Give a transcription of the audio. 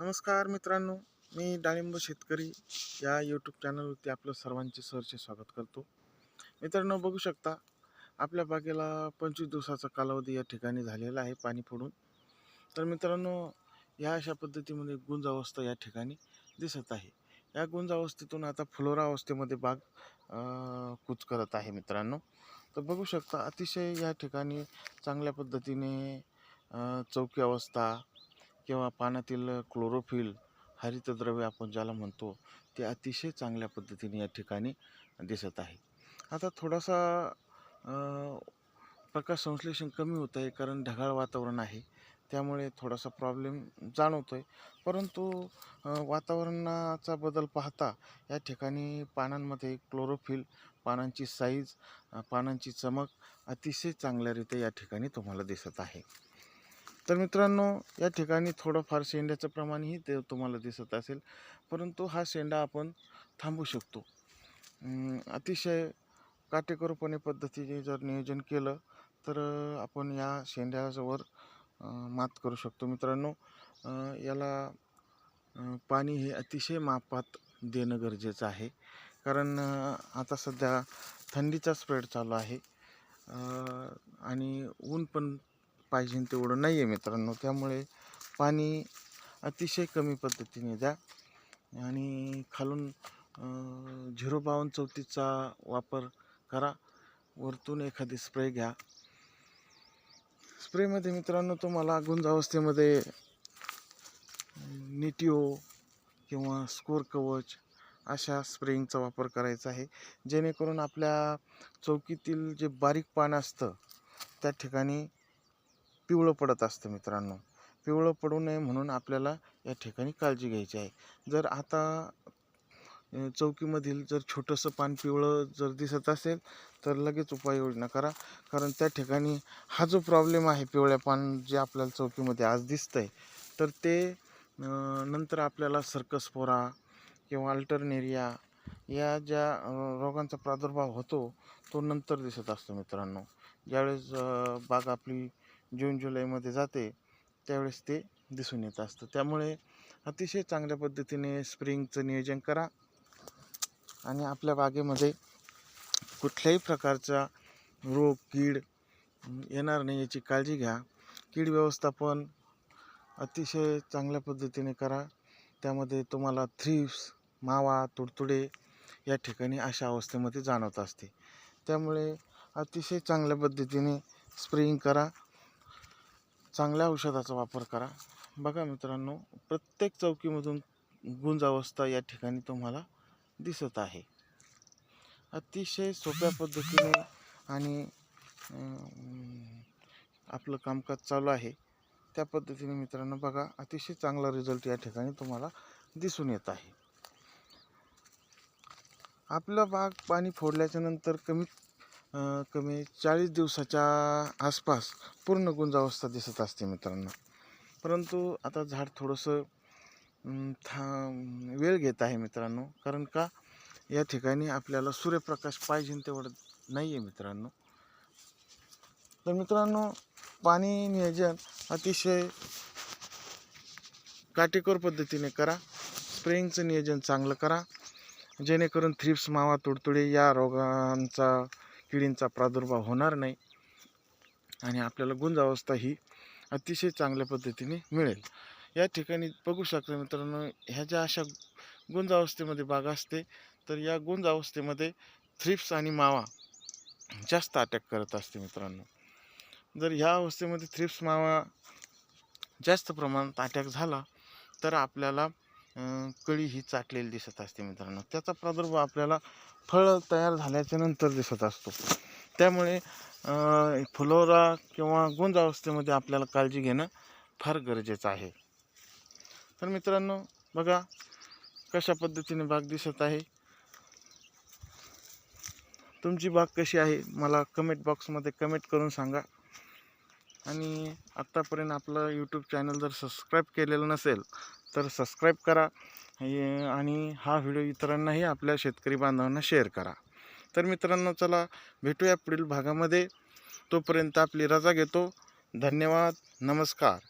नमस्कार मित्रांनो मी डाळिंब शेतकरी या यूट्यूब चॅनलवरती आपलं सर्वांचे सरचे स्वागत करतो. मित्रांनो बघू शकता आपल्या बागेला पंचवीस दिवसाचा कालावधी या ठिकाणी झालेला आहे पाणी फोडून. तर मित्रांनो या अशा पद्धतीमध्ये गुंज अवस्था या ठिकाणी दिसत आहे. या गुंज अवस्थेतून आता फ्लोरा अवस्थेमध्ये बाग कूच करत आहे मित्रांनो. तर बघू शकता अतिशय या ठिकाणी चांगल्या पद्धतीने चौकी अवस्था किंवा पाण्यातील क्लोरोफिल हरितद्रव्य आपण ज्याला म्हणतो ते अतिशय चांगल्या पद्धतीने या ठिकाणी दिसत आहे. आता थोडासा प्रकाश संश्लेषण कमी होत आहे कारण ढगाळ वातावरण आहे. त्यामुळे थोडासा प्रॉब्लेम जाणवतो आहे परंतु वातावरणाचा बदल पाहता या ठिकाणी पानांमध्ये क्लोरोफिल पानांची साईज पानांची चमक अतिशय चांगल्यारीत्या या ठिकाणी तुम्हाला दिसत आहे. तर मित्रांनो या ठिकाणी थोडंफार शेंड्याचं प्रमाणही ते तुम्हाला दिसत असेल. परंतु हा शेंडा आपण थांबू शकतो. अतिशय काटेकोरपणे पद्धतीने जर नियोजन केलं तर आपण या शेंड्यावर मात करू शकतो. मित्रांनो याला पाणी हे अतिशय मापात देणं गरजेचं आहे. कारण आता सध्या थंडीचा स्प्रेड चालू आहे. आणि ऊन पण पाहिजे तेवढं नाही आहे मित्रांनो. त्यामुळे पाणी अतिशय कमी पद्धतीने द्या. आणि खालून झिरो बावन्न चौतीसचा वापर करा. वरतून एखादी स्प्रे घ्या. स्प्रेमध्ये मित्रांनो तुम्हाला गुंज अवस्थेमध्ये निटिओ किंवा स्कोर कवच अशा स्प्रेइंगचा वापर करायचा आहे. जेणेकरून आपल्या चौकीतील जे बारीक पान असतं त्या ठिकाणी पिवळं पडत असतं मित्रांनो. पिवळं पडू नये म्हणून आपल्याला या ठिकाणी काळजी घ्यायची आहे. जर आता चौकीमधील जर छोटंसं पान पिवळं जर दिसत असेल तर लगेच उपाययोजना करा. कारण त्या ठिकाणी हा जो प्रॉब्लेम आहे पिवळ्या पान जे आपल्याला चौकीमध्ये आज दिसतंय तर ते नंतर आपल्याला सर्कसपोरा किंवा अल्टरनेरिया या ज्या रोगांचा प्रादुर्भाव होतो तो नंतर दिसत असतो मित्रांनो. ज्यावेळेस बाग आपली जून जुलैमध्ये जाते त्यावेळेस ते दिसून येत असतं. त्यामुळे अतिशय चांगल्या पद्धतीने स्प्रिंगचं नियोजन करा आणि आपल्या बागेमध्ये कुठल्याही प्रकारचा रोग कीड येणार नाही याची काळजी घ्या. कीड व्यवस्थापन अतिशय चांगल्या पद्धतीने करा. त्यामध्ये तुम्हाला थ्रिप्स मावा तुडतुडे या ठिकाणी अशा अवस्थेमध्ये जाणवत असते. त्यामुळे अतिशय चांगल्या पद्धतीने स्प्रेइंग करा. चांगल्या औषधाचा वापर करा. बघा मित्रांनो प्रत्येक चौकीमधून गुंज अवस्था या ठिकाणी तुम्हाला दिसत आहे. अतिशय सोप्या पद्धतीने आणि आपलं कामकाज चालू आहे. त्या पद्धतीने मित्रांनो बघा अतिशय चांगला रिझल्ट या ठिकाणी तुम्हाला दिसून येत आहे. आपलं बाग पाणी फोडल्याच्या नंतर कमीत कमी चाळीस दिवसाच्या आसपास पूर्ण गुंजावस्था दिसत असते मित्रांनो. परंतु आता झाड थोडंसं था वेळ घेत आहे मित्रांनो. कारण का? या ठिकाणी आपल्याला सूर्यप्रकाश पाहिजे तेवढं नाही आहे मित्रांनो. तर मित्रांनो पाणी नियोजन अतिशय काटेकोर पद्धतीने करा. स्प्रेइंगचं नियोजन चांगलं करा. जेणेकरून थ्रिप्स मावा तुडतुडे या रोगांचा किडींचा प्रादुर्भाव होणार नाही आणि आपल्याला गुंजावस्था ही अतिशय चांगल्या पद्धतीने मिळेल. या ठिकाणी बघू शकता मित्रांनो ह्या ज्या अशा गुंजावस्थेमध्ये बागा बाग असते तर या गुंजावस्थेमध्ये थ्रिप्स आणि मावा जास्त अटॅक करत असते मित्रांनो. जर ह्या अवस्थेमध्ये थ्रिप्स मावा जास्त प्रमाणात अटॅक झाला तर आपल्याला कळी ही चाटलेली दिसत असते मित्रांनो. त्याचा प्रादुर्भाव आपल्याला फळ तयार झाल्याच्यानंतर दिसत असतो. त्यामुळे फुलोरा किंवा गुंज अवस्थेमध्ये आपल्याला काळजी घेणं फार गरजेचं आहे. तर मित्रांनो बघा कशा पद्धतीने बाग दिसत आहे. तुमची बाग कशी आहे? मला कमेंट बॉक्समध्ये कमेंट करून सांगा. आणि आत्तापर्यंत आपलं यूट्यूब चॅनल जर सबस्क्राईब केलेलं नसेल तर सबस्क्राईब करा. आणि हा व्हिडिओ इतरांनाही आपल्या शेतकरी बांधवांना शेअर करा. तर मित्रांनो चला भेटूया पुढील भागामध्ये. तोपर्यंत आपली रजा घेतो. धन्यवाद. नमस्कार.